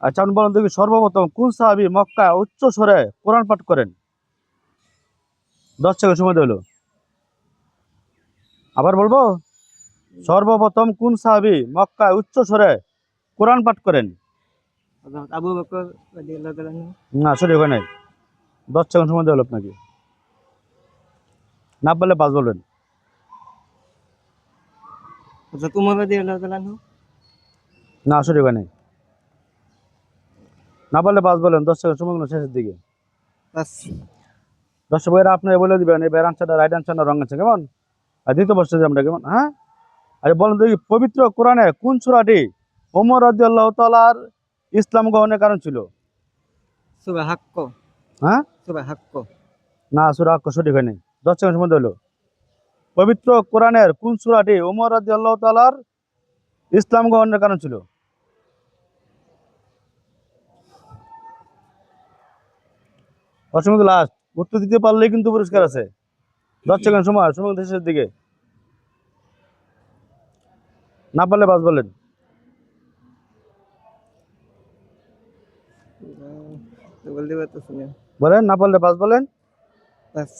আচ্ছা আপনি বলেন দেখি সর্বপ্রথম কোন সাহাবি মক্কা উচ্চ স্বরে কোরআন পাঠ করেন? দশ সেকেন্ড সময় দিল আবার বলব? সর্বপ্রথম কোন সাহাবি মক্কায় উচ্চ স্বরে কোরআন পাঠ করেন? আবু বকর না সরি নাই। দশ সেকেন্ড সময় দিল আপনাকে। না বললে পাঁচ বলবেন। না সরি নাই। না বললে পাঁচ বলেন দশ সেকেন্ড সময় শেষের দিকে। বাস। দর্শক ভাইরা আপনি বলে দিবেন এই আনসারটা রাইট আনসার না রং আছে কেমন? আর দ্বিতীয় যে আমরা কেমন? হ্যাঁ? আচ্ছা বলেন দেখি পবিত্র কোরআনে কোন সূরাটি ওমর রাজি আল্লাহ তালার ইসলাম গ্রহণের কারণ ছিল? সুবা হাক্ক। হ্যাঁ? সুবা হাক্ক। না সুরা আক্ষ সঠিক হয়নি। দশ সেকেন্ড সময় হলো পবিত্র কোরআনের কোন সূরাটি ওমর রাজি আল্লাহ তালার ইসলাম গ্রহণের কারণ ছিল? অসংখ্য লাস্ট উত্তর দিতে পারলেই কিন্তু পুরস্কার আছে। দশ সেকেন্ড সময় সময় দেশের দিকে। না পারলে বাস বলেন। বলেন না পারলে বাস বলেন। বাস।